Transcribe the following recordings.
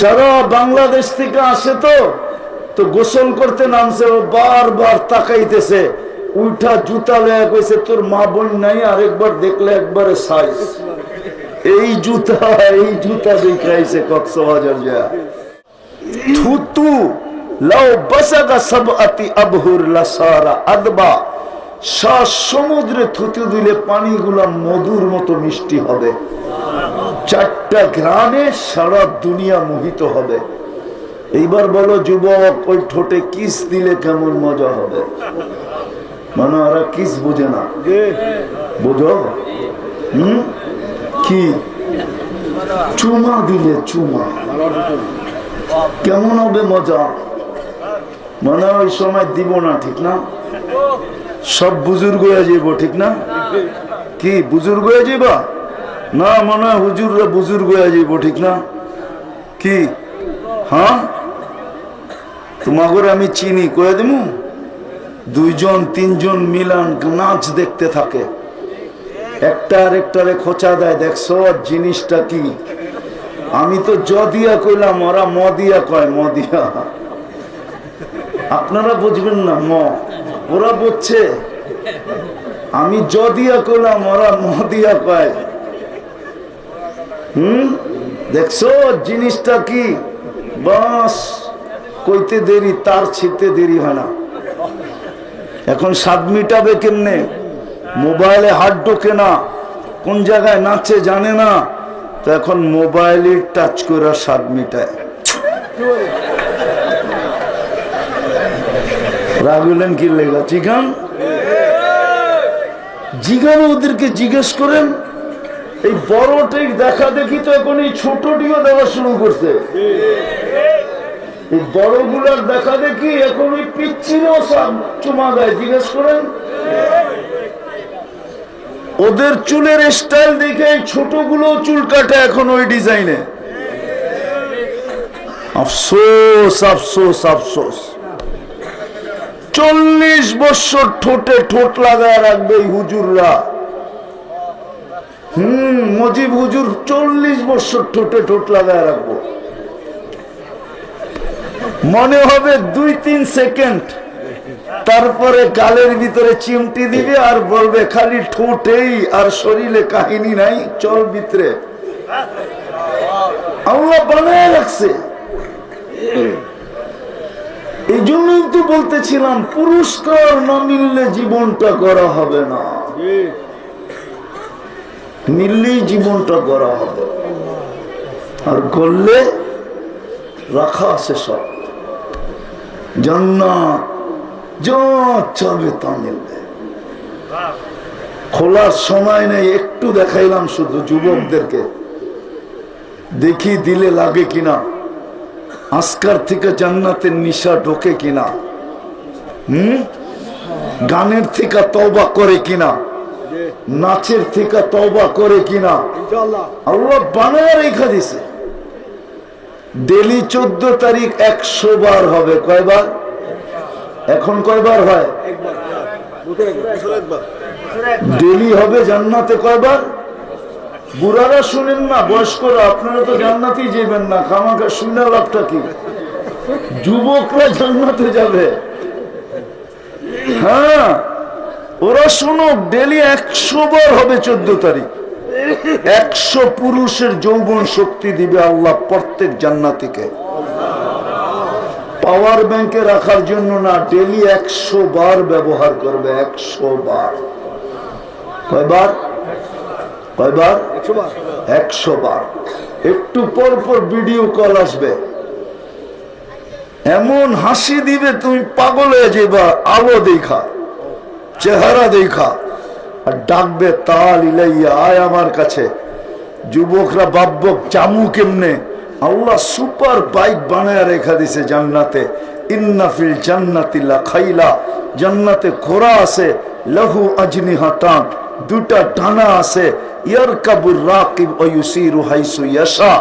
সারা বাংলাদেশ থেকে আসে তো তো গোসল করতে নামছে ও বারবার তাকাইতেছে। উঠা জুতা লয়া কইছে, তোর মা বোন নাই, আরেকবার দেখলে একবারে সাইজ এই জুতা এই জুতা দেখাইছে কক্সবাজার যা। থুতু লাও বসাগা সব অতি আবহুর লাসারা আদবা। শ্বাস সমুদ্রে থুতু দিলে পানিগুলা মধুর মতো মিষ্টি হবে। চারটা গ্রামে সারা দুনিয়া মোহিত হবে। এইবার বলো যুবক ওই ঠোঁটে কিস দিলে কেমন মজা হবে? মানে ওরা কিস বোঝে না। বোঝো? হুম? কি? চুমা দিলে চুমা। কেমন হবে মজা? মানে ওই সময় দিব না ঠিক না? সব বুজুর্গ হয়ে যাব ঠিক না? কি, বুজুর্গ হয়ে যাবা না মনে হয় হুজুররা বুজুর্গ হয়ে যাব ঠিক না? কি? হ্যাঁ? তোমাগরে আমি চিনি, কয়ে দেবো দুইজন, তিনজন মিলান নাচ দেখতে থাকে। একটা আরেকটারে খোঁচা দেয়, দেখছ জিনিসটা কি? আমি তো জ দিয়া কইলাম, ওরা ম দিয়া কয়, ম দিয়া। আপনারা বুঝবেন না, ম। ওরা বুঝছে আমি জ দিয়া কইলাম ওরা ম দিয়া কয় হুম? দেখছ জিনিসটা কি? বাস, কইতে দেরি, তার ছিটতে দেরি হয় না। এখন স্বাদ মিটাবে কেমনে? মোবাইলে হাত ঢোকে না, কোন জায়গায় নাচে জানে না। তো এখন মোবাইলে টাচ করে স্বাদ মিটায়। রাগুলেন কি লেগা? জিগান? জিগান ওদেরকে জিজ্ঞেস করেন, এই বড়টির দেখা দেখি তো এখন এই ছোটটিও দেওয়া শুরু করছে। এই বড়গুলার দেখা দেখি এখন ওই পিচ্ছিরও সব চুমা দেয়। জিজ্ঞেস করেন, ওদের চুলের স্টাইল দেখে ছোটগুলো চুল কাটে এখন ওই ডিজাইনে? আফসোস আফসোস আফসোস। বছর ঠোঁটে ঠোঁট লাগায় রাখবে এই হুজুররা। হম, মজিব হুজুর চল্লিশ বছর ঠোঁটে ঠোঁট লাগায় রাখব। মনে হবে দুই তিন সেকেন্ড, তারপরে গালের ভিতরে চিমটি দিবে আর বলবে, খালি ঠোঁটেই আর শরীরে কাহিনী নাই, চল ভিতরে। আল্লাহ বানায় রাখছে। এই জন্যই তো বলতেছিলাম পুরস্কার না মিললে জীবনটা করা হবে না। মিললেই জীবনটা করা হবে। আর করলে রাখা আছে সব। জান্নাত যা চাবে তা মিলবে। খোলার সময় নেই একটু দেখাইলাম শুধু যুবকদেরকে। দেখি দিলে লাগে কিনা। আজকার থেকে জান্নাতের নিশা ঢোকে কিনা? হুম? গানের থেকে তওবা করে কিনা? নাচের থেকে তওবা করে কিনা? আল্লাহ বানায় রেখা দিছে। ডেলি চোদ্দ তারিখ একশো বার হবে। কয়বার? এখন কয়বার হয়? ডেলি হবে জান্নাতে কয়বার? বুড়ারা শুনেন না, বয়স্করা, আপনারা তো জান্নাতেই যাবেন না, খামাখা শুনে লাভটা কি? যুবকরা জান্নাতে যাবে। হ্যাঁ ওরা শুনুক, ডেলি একশো বার হবে চোদ্দ তারিখ। একশো পুরুষের যৌবন শক্তি দিবে আল্লাহ প্রত্যেক জান্নাতিকে। পাওয়ার ব্যাংকে রাখার জন্য না, ডেলি একশো বার ব্যবহার করবে, একশো বার। কয়বার? কয়বার? একশো বার একটু পর পর ভিডিও কল আসবে। এমন হাসি দিবে তুমি পাগল হয়ে যাবা আলো দেখা চেহারা দেখা। আর ডাকবে তাল ইলাইয়া আয় আমার কাছে। যুবকরা বাব্যক চামু কেমনে? আল্লাহ সুপার বাইক বানায় রেখা দিছে জান্নাতে। ইন্নাফিল জান্নাতিল্লা খাইলা। জান্নাতে ঘোড়া আছে লহু আজনি হাতান। দুটা ডানা আছে ইয়ার কাবুর রাকিব ওয়ুসিরু হাইসু ইয়াশা।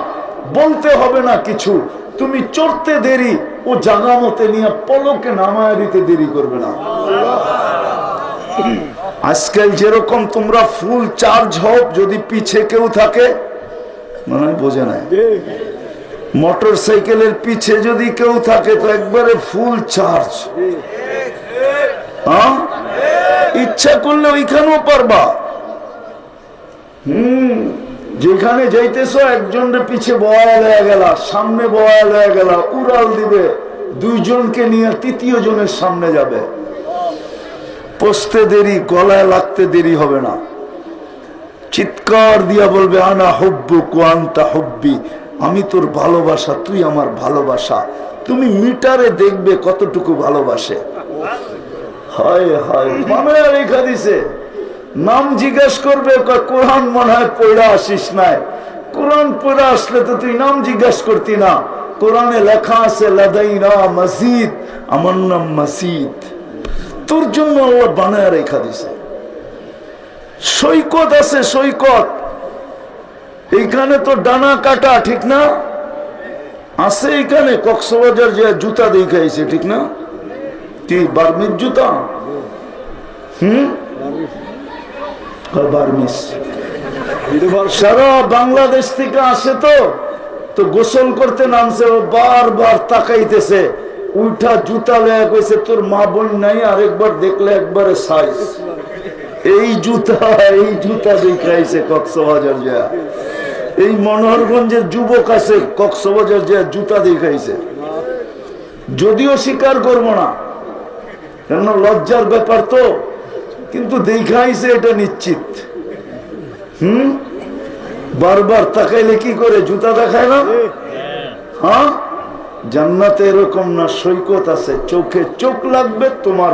বলতে হবে না কিছু, তুমি চড়তে দেরি, ও জাগা মতে নিয়ে পলকে নামায় দিতে দেরি করবে না। আজকাল যেরকম তোমরা ফুল চার্জ হও, যদি পিছে কেউ থাকে মানে বোঝে নাই। মোটর সাইকেলের পিছে যদি কেউ থাকে, তো একবারে ফুল চার্জ। হ্যাঁ? ইচ্ছা করলে ওইখানেও পারবা। হুম, যেখানে যাইতেছ একজনের পিছে বয়াল হয়ে গেল, সামনে বয়াল হয়ে গেল, উড়াল দিবে, দুইজনকে নিয়ে তৃতীয় জনের সামনে যাবে। দেরি, গলায় লাগতে দেরি হবে না। চিৎকার দিয়া বলবে, আনা হব্বু কোয়ান্তা হব্বি, আমি তোর ভালোবাসা, তুই আমার ভালোবাসা। তুমি মিটারে দেখবে কতটুকু ভালোবাসে। হায় হায় মানে রেখা দিছে নাম জিজ্ঞেস করবে কোরআন মনে হয় পড়া আসিস নাই। কোরআন পড়া আসলে তো তুই নাম জিজ্ঞেস করতি না। কোরআনে লেখা আছে, লাদাইনা মসজিদ আমার নাম মসজিদ তোর জন্য আল্লাহ বানায় রেখা দিছে সৈকত আছে, সৈকত। এইখানে তো ডানা কাটা, ঠিক না? আছে এখানে কক্সবাজার যে জুতা দেখাইছে, ঠিক না? সারা বাংলাদেশ থেকে আসে তো তো গোসল করতে নামছে, ও বারবার তাকাইতেছে। উঠা জুতা লেয়া কইছে, তোর মা বোন নাই, আরেকবার দেখলে একবারে সাইজ এই জুতা এই জুতা দেখাইছে কক্সবাজার যা এই মনোহরগঞ্জের যুবক আছে, কক্সবাজার যা জুতা দেখাইছে যদিও স্বীকার করব না কেন লজ্জার ব্যাপার তো। কিন্তু দেখাইছে এটা নিশ্চিত। হম? বারবার তাকাইলে কি করে? জুতা দেখায় না? হ্যাঁ? জান্নাতে এরকম না, সৈকত আছে। চোখে চোখ লাগবে, তোমার